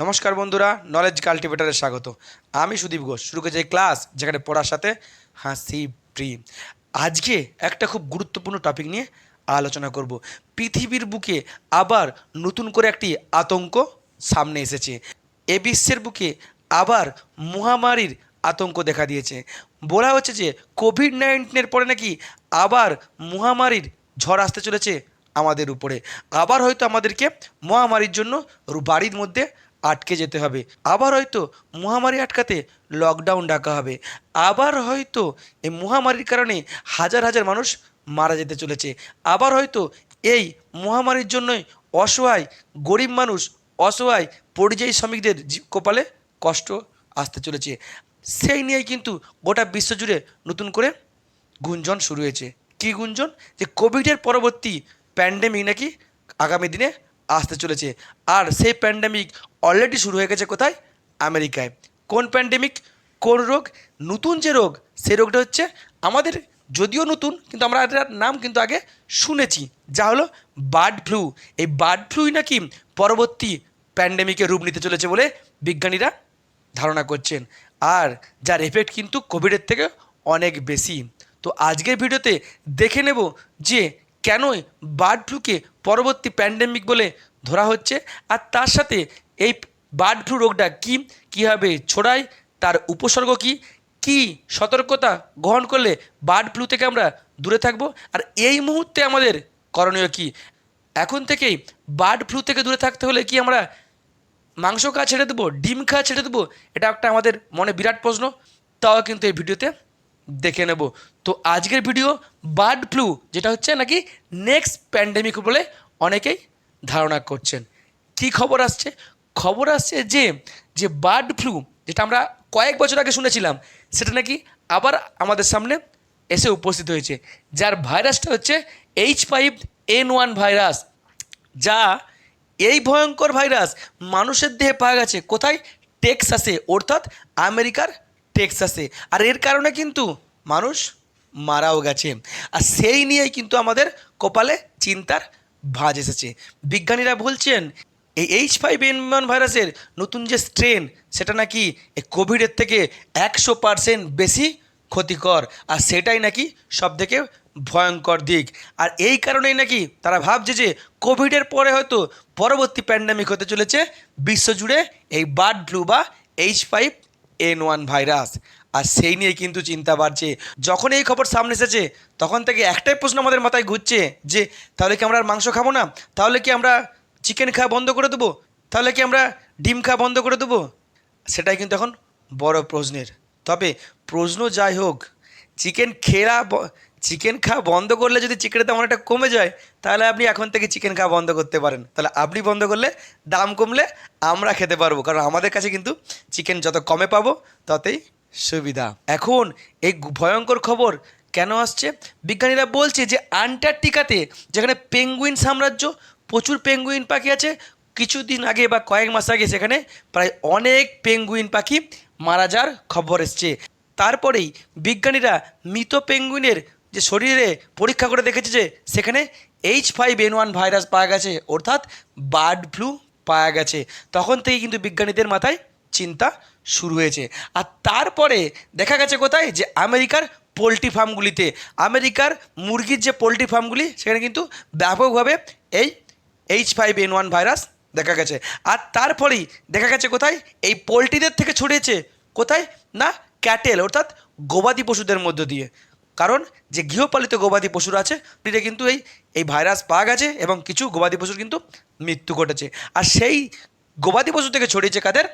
নমস্কার বন্ধুরা নলেজ কাল্টিভেটারে স্বাগত। আমি সুদীপ ঘোষ, শুরু করেছি ক্লাস যেখানে পড়ার সাথে হাসি ফ্রি আজকে একটা খুব গুরুত্বপূর্ণ টপিক নিয়ে আলোচনা করব। পৃথিবীর বুকে আবার নতুন করে একটি আতঙ্ক সামনে এসেছে। এ বিশ্বের বুকে আবার মহামারীর আতঙ্ক দেখা দিয়েছে। বলা হচ্ছে যে কোভিড নাইন্টিনের পরে নাকি আবার মহামারীর ঝড় আসতে চলেছে আমাদের উপরে। আবার হয়তো আমাদেরকে মহামারীর জন্য বাড়ির মধ্যে আটকে যেতে হবে। আবার হয়তো মহামারী আটকাতে লকডাউন ডাকা হবে। আবার হয়তো এই মহামারীর কারণে হাজার হাজার মানুষ মারা যেতে চলেছে। আবার হয়তো এই মহামারীর জন্যই অসহায়, গরিব মানুষ, অসহায়, পরিযায়ী শ্রমিকদের কপালে কষ্ট আসতে চলেছে। সেই নিয়েই কিন্তু গোটা বিশ্বজুড়ে নতুন করে গুঞ্জন শুরু হয়েছে। কী গুঞ্জন? যে কোভিডের পরবর্তী প্যান্ডেমিক নাকি আগামী দিনে আসতে চলেছে। আর সেই প্যান্ডেমিক অলরেডি শুরু হয়ে গেছে কোথায়? আমেরিকায়। কোন প্যান্ডেমিক কোন রোগ? নতুন যে রোগ, সেই রোগটা হচ্ছে আমাদের যদিও নতুন, কিন্তু আমরা এটার নাম কিন্তু আগে শুনেছি। যা হলো বার্ড ফ্লু এই বার্ড ফ্লুই নাকি পরবর্তী প্যান্ডেমিকের রূপ নিতে চলেছে বলে বিজ্ঞানীরা ধারণা করছেন। আর যার এফেক্ট কিন্তু কোভিডের থেকে অনেক বেশি। তো আজকের ভিডিওতে দেখে নেব যে কেনই বার্ড ফ্লুকে পরবর্তী প্যান্ডেমিক বলে ধরা হচ্ছে। আর তার সাথে এই বার্ড ফ্লু রোগটা কী? কীভাবে ছড়ায়? তার উপসর্গ কী? কী সতর্কতা গ্রহণ করলে বার্ড ফ্লু থেকে আমরা দূরে থাকব? আর এই মুহূর্তে আমাদের করণীয় কী? এখন থেকেই বার্ড ফ্লু থেকে দূরে থাকতে হলে কি আমরা মাংস খাওয়া ছেড়ে দেবো? ডিম খাওয়া ছেড়ে দেবো? এটা একটা আমাদের মনে বিরাট প্রশ্ন। তাও কিন্তু এই ভিডিওতে দেখে নেব। তো আজকের ভিডিও বার্ড ফ্লু যেটা হচ্ছে নাকি নেক্সট প্যান্ডেমিক বলে অনেকেই ধারণা করছেন। কি খবর আসছে? খবর আসছে যে যে বার্ড ফ্লু, যেটা আমরা কয়েক বছর আগে শুনেছিলাম, সেটা নাকি আবার আমাদের সামনে এসে উপস্থিত হয়েছে, যার ভাইরাসটা হচ্ছে H five N one virus, যা এই ভয়ঙ্কর ভাইরাস মানুষের দেহে পাওয়া গেছে কোথায়? টেক্সাসে, অর্থাৎ আমেরিকার টেক্সাসে, আর এর কারণে কিন্তু মানুষ মারাও গেছে, আর সেই নিয়েই কিন্তু আমাদের কপালে চিন্তার ভাঁজ এসেছে। বিজ্ঞানীরা বলছেন এই এইচ ফাইভ এন ওয়ান ভাইরাসের নতুন যে স্ট্রেন সেটা নাকি এই কোভিডের থেকে একশো পারসেন্ট বেশি ক্ষতিকর। আর সেটাই নাকি সব থেকে ভয়ঙ্কর দিক। আর এই কারণেই নাকি তারা ভাবছে যে কোভিডের পরে হয়তো পরবর্তী প্যান্ডামিক হতে চলেছে বিশ্বজুড়ে এই বার্ড ফ্লু বা H five N one virus আর সেই নিয়ে কিন্তু চিন্তা বাড়ছে। যখন এই খবর সামনে এসেছে, তখন থেকে একটাই প্রশ্ন আমাদের মাথায় ঘুরছে যে, তাহলে কি আমরা আর মাংস খাব না? তাহলে কি আমরা চিকেন খাওয়া বন্ধ করে দেবো? তাহলে কি আমরা ডিম খাওয়া বন্ধ করে দেবো? সেটাই কিন্তু এখন বড় প্রশ্নের। তবে প্রশ্ন যাই হোক চিকেন খেয়া চিকেন খাওয়া বন্ধ করলে যদি চিকেনের দাম অনেকটা কমে যায়, তাহলে আপনি এখন থেকে চিকেন খাওয়া বন্ধ করতে পারেন। তাহলে আপনি বন্ধ করলে দাম কমলে আমরা খেতে পারব, কারণ আমাদের কাছে কিন্তু চিকেন যত কমে পাবো, ততই সুবিধা। এখন এই ভয়ঙ্কর খবর কেন আসছে? বিজ্ঞানীরা বলছে যে আন্টার্কটিকাতে যেখানে পেঙ্গুইন সাম্রাজ্য প্রচুর পেঙ্গুইন পাখি আছে। কিছুদিন আগে বা কয়েক মাস আগে সেখানে প্রায় অনেক পেঙ্গুইন পাখি মারা যাওয়ার খবর এসছে। তারপরেই বিজ্ঞানীরা মৃত পেঙ্গুইনের যে শরীরে পরীক্ষা করে দেখেছে যে সেখানে H five N one virus পাওয়া গেছে, অর্থাৎ বার্ড ফ্লু পাওয়া গেছে। তখন থেকেই কিন্তু বিজ্ঞানীদের মাথায় চিন্তা শুরু হয়েছে। আর তারপরে দেখা গেছে কোথায় যে আমেরিকার পোলট্রি ফার্মগুলিতে, আমেরিকার মুরগির যে পোলট্রি ফার্মগুলি, সেখানে কিন্তু ব্যাপকভাবে এই H five N one virus দেখা গেছে। আর তারপরেই দেখা গেছে কোথায়? এই পোলট্রিদের থেকে ছড়িয়েছে। কোথায়? না ক্যাটেল অর্থাৎ গবাদি পশুদের মধ্য দিয়ে। কারণ যে গৃহপালিত গবাদি পশুরা আছে সেটা কিন্তু এই এই ভাইরাস পাওয়া গেছে এবং কিছু গবাদি পশুর কিন্তু মৃত্যু ঘটেছে। আর সেই গবাদি পশু থেকে ছড়িয়েছে কাদের?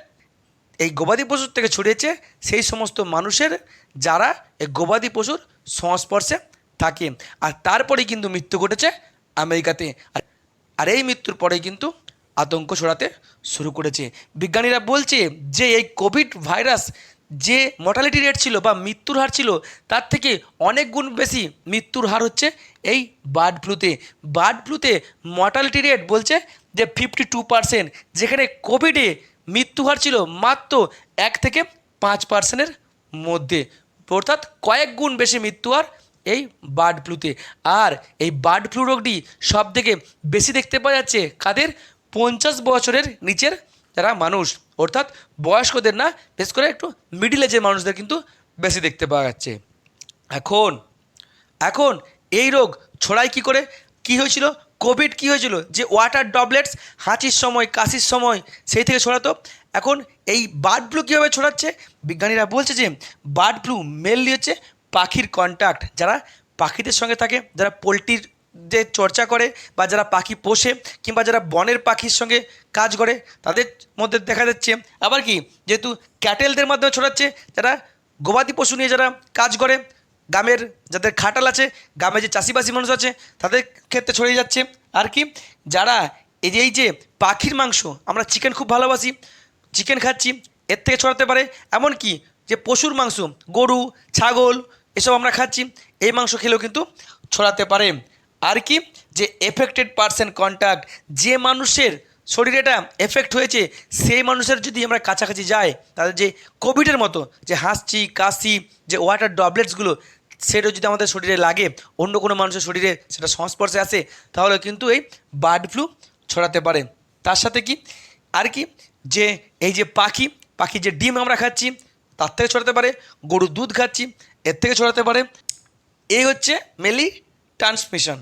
এই গবাদি পশুর থেকে ছড়িয়েছে সেই সমস্ত মানুষের যারা এই গবাদি পশুর সংস্পর্শে থাকে। আর তারপরেই কিন্তু মৃত্যু ঘটেছে আমেরিকাতে। আর আর এই মৃত্যুর পরেই কিন্তু আতঙ্ক ছড়াতে শুরু করেছে। বিজ্ঞানীরা বলছে যে এই কোভিড ভাইরাস যে মর্টালিটি রেট ছিল বা মৃত্যুর হার ছিল, তার থেকে অনেক গুণ বেশি মৃত্যুর হার হচ্ছে এই বার্ড ফ্লুতে বার্ড ফ্লুতে মর্টালিটি রেট বলছে যে ফিফটি টু পার্সেন্ট যেখানে কোভিডে মৃত্যু হার ছিল মাত্র এক থেকে পাঁচ পার্সেন্টের মধ্যে। অর্থাৎ কয়েক গুণ বেশি মৃত্যু হার এই বার্ড ফ্লুতে আর এই বার্ড ফ্লু রোগটি সব থেকে বেশি দেখতে পাওয়া যাচ্ছে কাদের? পঞ্চাশ বছরের নিচের যারা মানুষ। অর্থাৎ বয়স্কদের না বেশ করে একটু মিডিল এজের মানুষদের কিন্তু বেশি দেখতে পাওয়া যাচ্ছে। এখন এখন এই রোগ ছড়ায় কি করে? কি হয়েছিল? কোভিড কি হয়েছিল? যে ওয়াটার ডবলেটস হাঁচির সময়, কাশির সময়, সেই থেকে ছড়াতো। এখন এই বার্ড ফ্লু কীভাবে ছড়াচ্ছে? বিজ্ঞানীরা বলছে যে বার্ড ফ্লু মেনলি হচ্ছে পাখির কন্ট্যাক্ট যারা পাখিদের সঙ্গে থাকে, যারা পোলট্রির যে চর্চা করে বা যারা পাখি পোষে কিংবা যারা বনের পাখির সঙ্গে কাজ করে, তাদের মধ্যে দেখা যাচ্ছে, আবার কি, যেহেতু ক্যাটেলদের মাধ্যমে ছড়াচ্ছে, যারা গবাদি পশু নিয়ে যারা কাজ করে, গ্রামের যাদের খাটাল আছে গ্রামে যে চাষিবাসী মানুষ আছে, তাদের ক্ষেত্রে ছড়িয়ে যাচ্ছে। আর কি, যারা এই যে এই যে পাখির মাংস, আমরা চিকেন খুব ভালোবাসি চিকেন খাচ্ছি, এর থেকে ছড়াতে পারে। এমন কি যে পশুর মাংস, গরু, ছাগল এসব আমরা খাচ্ছি। এই মাংস খেলেও কিন্তু ছড়াতে পারে। আর কি? যে এফেক্টেড পার্সন কন্ট্যাক্ট যে মানুষের শরীরে এটা এফেক্ট হয়েছে, সেই মানুষের যদি আমরা কাছাকাছি যাই তাদের যে কোভিডের মতো, যে হাসছি, কাশি, যে ওয়াটার ডবলেটসগুলো সেটা যদি আমাদের শরীরে লাগে, অন্য কোনো মানুষের শরীরে সেটা সংস্পর্শে আসে, তাহলে কিন্তু এই বার্ড ফ্লু ছড়াতে পারে। তার সাথে কি? আর কি? যে এই যে পাখি পাখি যে ডিম আমরা খাচ্ছি, তার থেকে ছড়াতে পারে। গরুর দুধ খাচ্ছি এর থেকে ছড়াতে পারে। এই হচ্ছে মেলি ট্রান্সমিশন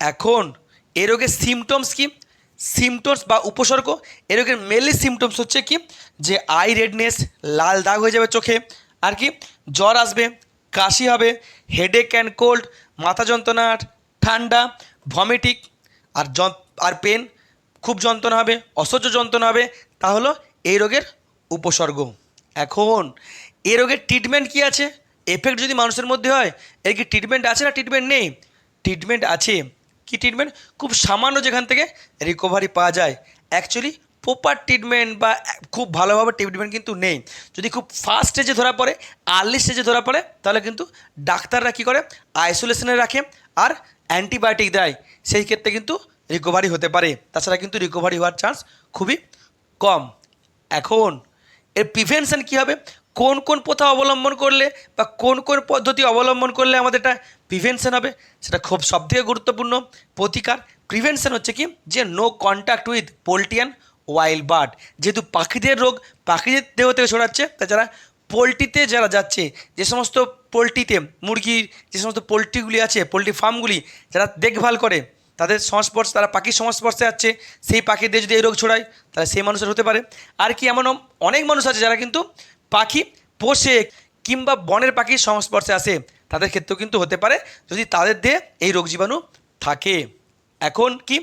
এখন এ রোগের সিমটমস কি? সিমটমস বা উপসর্গ। এ রোগের মেনলি সিমটমস হচ্ছে কি? যে আই রেডনেস লাল দাগ হয়ে যাবে চোখে। আর কি? জ্বর আসবে, কাশি হবে হেডেক অ্যান্ড কোল্ড মাথা যন্ত্রণা ঠান্ডা ভমিটিক আর আর পেন খুব যন্ত্রণা হবে, অসহ্য যন্ত্রণা হবে। তা হলো এই রোগের উপসর্গ। এখন এই রোগের ট্রিটমেন্ট কি আছে? এফেক্ট যদি মানুষের মধ্যে হয়, এর কি ট্রিটমেন্ট আছে না ট্রিটমেন্ট নেই? ট্রিটমেন্ট আছে। কি ট্রিটমেন্ট খুব সামান্য যেখান থেকে রিকভারি পাওয়া যায়। অ্যাকচুয়ালি প্রপার ট্রিটমেন্ট বা খুব ভালোভাবে ট্রিটমেন্ট কিন্তু নেই। যদি খুব ফার্স্ট স্টেজে ধরা পড়ে আর্লি স্টেজে ধরা পড়ে, তাহলে কিন্তু ডাক্তাররা কী করে? আইসোলেশনে রাখে আর অ্যান্টিবায়োটিক দেয়। সেই ক্ষেত্রে কিন্তু রিকভারি হতে পারে। তাছাড়া কিন্তু রিকভারি হওয়ার চান্স খুবই কম। এখন, এর প্রিভেনশান কী হবে? কোন কোন প্রথা অবলম্বন করলে বা কোন কোন পদ্ধতি অবলম্বন করলে আমাদের এটা প্রিভেনশন হবে, সেটা খুব সবথেকে গুরুত্বপূর্ণ। প্রতিকার প্রিভেনশন হচ্ছে কি? যে no contact with poultry and wild bird যেহেতু পাখিদের রোগ পাখিদের দেহ থেকে ছড়াচ্ছে তাছাড়া পোলট্রিতে যারা যাচ্ছে, যে সমস্ত পোলট্রিতে মুরগির যে সমস্ত পোলট্রিগুলি আছে, পোলট্রি ফার্মগুলি, যারা দেখভাল করে, তাদের সংস্পর্শ, তারা পাখির সংস্পর্শে যাচ্ছে, সেই পাখিদের যদি এই রোগ ছড়ায়, তাহলে সেই মানুষের হতে পারে। আর কি এমন অনেক মানুষ আছে যারা কিন্তু পাখি পোষে কিংবা বনের পাখির সংস্পর্শে আসে, তাদের ক্ষেত্রেও কিন্তু হতে পারে যদি তাদের দেহে এই রোগ জীবাণু থাকে। এখন কি?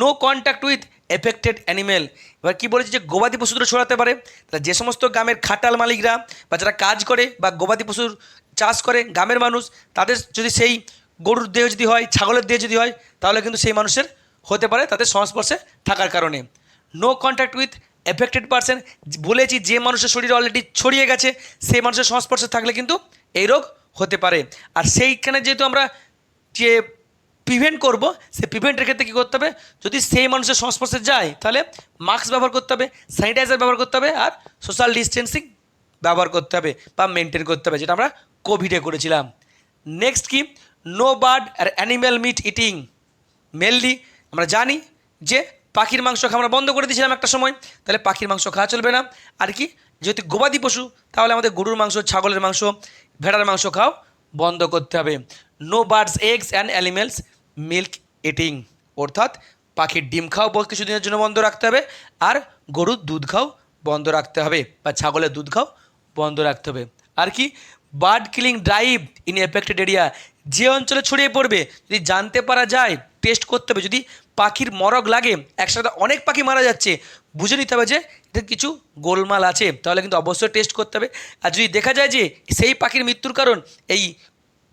No contact with affected animal এবার কি বলেছে যে গবাদি পশু দুটো ছড়াতে পারে? তাহলে যে সমস্ত গ্রামের খাটাল মালিকরা বা যারা কাজ করে বা গবাদি পশুর চাষ করে, গ্রামের মানুষ, তাদের যদি সেই গরুর দেহ যদি হয়, ছাগলের দেহ যদি হয়, তাহলে কিন্তু সেই মানুষের হতে পারে তাদের সংস্পর্শে থাকার কারণে। No contact with affected person বলেছি যে মানুষের শরীরে অলরেডি ছড়িয়ে গেছে সেই মানুষের সংস্পর্শে থাকলে কিন্তু এই রোগ হতে পারে। আর সেইখানে যেহেতু আমরা যে প্রিভেন্ট করব সে প্রিভেন্টের ক্ষেত্রে কী করতে হবে? যদি সেই মানুষের সংস্পর্শে যায়, তাহলে মাস্ক ব্যবহার করতে হবে স্যানিটাইজার ব্যবহার করতে হবে, আর সোশ্যাল ডিস্টেন্সিং ব্যবহার করতে হবে বা মেনটেন করতে হবে, যেটা আমরা কোভিডে করেছিলাম। নেক্সট কি? নো বার্ড আর অ্যানিম্যাল মিট ইটিং মেনলি আমরা জানি যে পাখির মাংস খাওয়া আমরা বন্ধ করে দিয়েছিলাম একটা সময়, তাহলে পাখির মাংস খাওয়া চলবে না। আর কি, যেহেতু গবাদি পশু, তাহলে আমাদের গরুর মাংস, ছাগলের মাংস, ভেড়ার মাংস খাও বন্ধ করতে হবে। No birds eggs and animals milk eating অর্থাৎ পাখির ডিম খাও কিছুদিনের জন্য বন্ধ রাখতে হবে, আর গরুর দুধ খাও বন্ধ রাখতে হবে, বা ছাগলের দুধ খাও বন্ধ রাখতে হবে। আর কি bird killing drive in affected area যে অঞ্চলে ছড়িয়ে পড়বে, যদি জানতে পারা যায় টেস্ট করতে হবে। যদি পাখির মরগ লাগে, একসাথে অনেক পাখি মারা যাচ্ছে, বুঝে নিতে হবে যে এতে কিছু গোলমাল আছে। তাহলে কিন্তু অবশ্যই টেস্ট করতে হবে। আর যদি দেখা যায় যে সেই পাখির মৃত্যুর কারণ, এই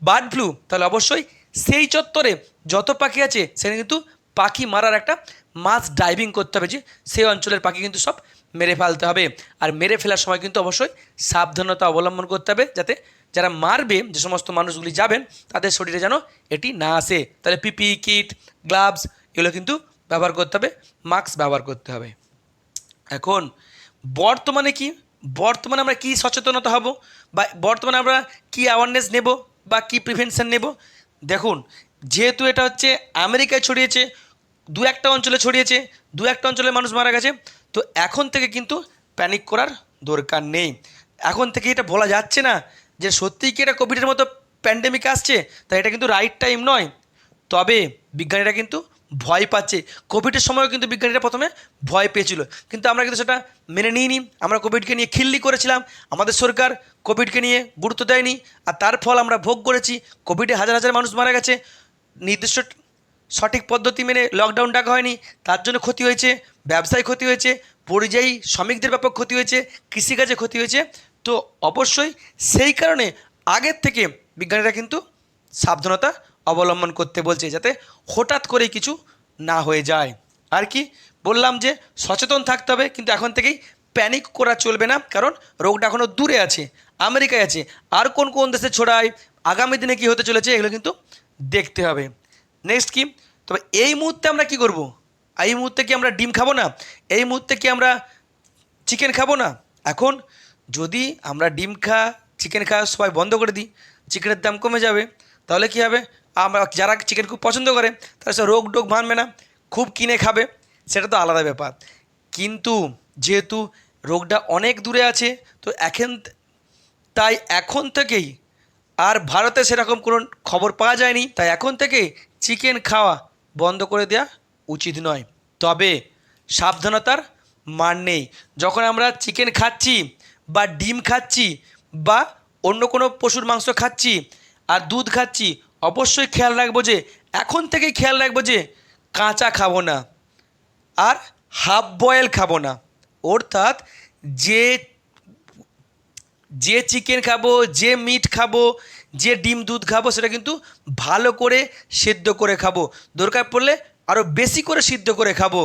বার্ড ফ্লু, তাহলে অবশ্যই সেই চত্বরে যত পাখি আছে, সেখানে কিন্তু পাখি মারার একটা মাছ ডাইভিং করতে হবে যে সেই অঞ্চলের পাখি কিন্তু সব মেরে ফেলতে হবে। আর মেরে ফেলার সময় কিন্তু অবশ্যই সাবধানতা অবলম্বন করতে হবে যাতে যারা মারবে, যে সমস্ত মানুষগুলি যাবেন, তাদের শরীরে যেন এটি না আসে। তাহলে পিপি, কিট, গ্লাভস, এগুলো কিন্তু ব্যবহার করতে হবে, মাস্ক ব্যবহার করতে হবে। এখন, বর্তমানে কি? বর্তমানে আমরা কি সচেতনতা হব? বা বর্তমানে আমরা কি অ্যাওয়ারনেস নেব? বা কি প্রিভেনশন নেব? দেখুন, যেহেতু এটা হচ্ছে আমেরিকায় ছড়িয়েছে, দু একটা অঞ্চলে ছড়িয়েছে, দু একটা অঞ্চলে মানুষ মারা গেছে তো এখন থেকে কিন্তু প্যানিক করার দরকার নেই। এখন থেকে এটা বলা যাচ্ছে না যে সত্যিই কি এটা কোভিডের মতো প্যান্ডেমিক আসছে? তাই এটা কিন্তু রাইট টাইম নয়। তবে বিজ্ঞানীরা কিন্তু ভয় পাচ্ছে। কোভিডের সময়ও কিন্তু বিজ্ঞানীরা প্রথমে ভয় পেয়েছিল। কিন্তু আমরা কিন্তু সেটা মেনে নিইনি। আমরা কোভিডকে নিয়ে খিল্লি করেছিলাম। আমাদের সরকার কোভিডকে নিয়ে গুরুত্ব দেয়নি। আর তার ফল আমরা ভোগ করেছি। কোভিডে হাজার হাজার মানুষ মারা গেছে। নির্দিষ্ট সঠিক পদ্ধতি মেনে লকডাউন ডাকা হয়নি, তার জন্য ক্ষতি হয়েছে, ব্যবসায় ক্ষতি হয়েছে, পরিযায়ী শ্রমিকদের ব্যাপক ক্ষতি হয়েছে, কৃষিকাজে ক্ষতি হয়েছে। তো অবশ্যই সেই কারণে আগের থেকে বিজ্ঞানীরা কিন্তু সাবধানতা অবলম্বন করতে বলছে, যাতে হঠাৎ করে কিছু না হয়ে যায়। আর কি? বললাম যে সচেতন থাকতে হবে, কিন্তু এখন থেকেই প্যানিক করা চলবে না, কারণ রোগটা এখনও দূরে আছে, আমেরিকায় আছে। আর কোন কোন দেশে ছড়ায়, আগামী দিনে কি হতে চলেছে, এগুলো কিন্তু দেখতে হবে। নেক্সট কি? তবে এই মুহূর্তে আমরা কি করব? এই মুহূর্তে কি আমরা ডিম খাব না? এই মুহূর্তে কি আমরা চিকেন খাব না? এখন যদি আমরা ডিম খা চিকেন খাওয়া সবাই বন্ধ করে দিই চিকেনের দাম কমে যাবে, তাহলে কী হবে? আমরা যারা চিকেন খুব পছন্দ করে, তারা সে রোগ টোগ মানবে না, খুব কিনে খাবে, সেটা তো আলাদা ব্যাপার। কিন্তু যেহেতু রোগটা অনেক দূরে আছে, তো এখন তাই এখন থেকেই আর ভারতে সেরকম কোনো খবর পাওয়া যায়নি, তাই এখন থেকে চিকেন খাওয়া বন্ধ করে দেওয়া উচিত নয়। তবে সাবধানতার মান নেই। যখন আমরা চিকেন খাচ্ছি বা ডিম খাচ্ছি বা অন্য কোনো পশুর মাংস খাচ্ছি আর দুধ খাচ্ছি, অবশ্যই খেয়াল রাখব যে এখন থেকেই খেয়াল রাখব যে কাঁচা খাব না আর হাফ বয়েল খাব না। অর্থাৎ যে যে চিকেন খাব, যে মিট খাব যে ডিম দুধ খাব সেটা কিন্তু ভালো করে সেদ্ধ করে খাব। দরকার পড়লে আরও বেশি করে সিদ্ধ করে খাব।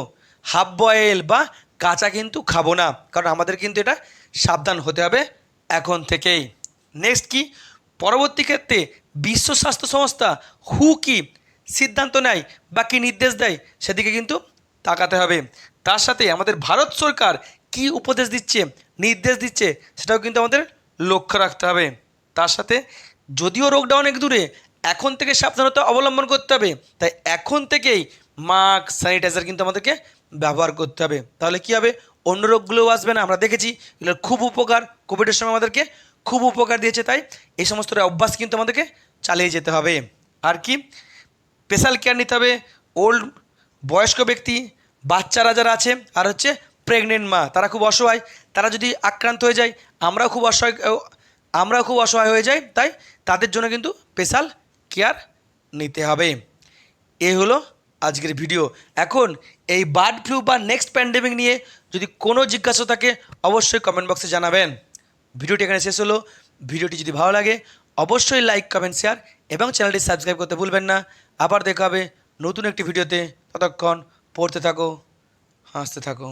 হাফ বয়েল বা কাঁচা কিন্তু খাব না, কারণ আমাদের কিন্তু এটা সাবধান হতে হবে এখন থেকেই। নেক্সট কি? পরবর্তী ক্ষেত্রে বিশ্ব স্বাস্থ্য সংস্থা হু কি সিদ্ধান্ত নেয় বা কী নির্দেশ দেয় সেদিকে কিন্তু তাকাতে হবে। তার সাথে আমাদের ভারত সরকার কি উপদেশ দিচ্ছে, নির্দেশ দিচ্ছে সেটাও কিন্তু আমাদের লক্ষ্য রাখতে হবে। তার সাথে যদিও রোগটা অনেক দূরে, এখন থেকে সাবধানতা অবলম্বন করতে হবে। তাই এখন থেকেই মাস্ক, স্যানিটাইজার কিন্তু আমাদেরকে ব্যবহার করতে হবে। তাহলে কি হবে? অন্য রোগগুলোও আসবে না, আমরা দেখেছি। এগুলোর খুব উপকার, কোভিডের সময় আমাদেরকে খুব উপকার দিয়েছে, তাই এই সমস্ত অভ্যাস কিন্তু আমাদেরকে চালিয়ে যেতে হবে। আর কি? স্পেশাল কেয়ার নিতে হবে। ওল্ড বয়স্ক ব্যক্তি, বাচ্চারা যারা আছে, আর হচ্ছে প্রেগনেন্ট মা, তারা খুব অসহায়। তারা যদি আক্রান্ত হয়ে যায়, আমরাও খুব অসহায় আমরাও খুব অসহায় হয়ে যাই, তাই তাদের জন্য কিন্তু স্পেশাল কেয়ার নিতে হবে। এ হলো আজকের ভিডিও এখন এই বার্ড ফ্লু বা নেক্সট প্যান্ডেমিক নিয়ে যদি কোনো জিজ্ঞাসা থাকে, অবশ্যই কমেন্ট বক্সে জানাবেন। ভিডিওটি এখানে শেষ হলো। ভিডিওটি যদি ভালো লাগে, অবশ্যই লাইক কমেন্ট শেয়ার এবং চ্যানেলটি সাবস্ক্রাইব করতে ভুলবেন না। আবার দেখা হবে নতুন একটি ভিডিওতে ততক্ষণ পড়তে থাকো, হাসতে থাকো।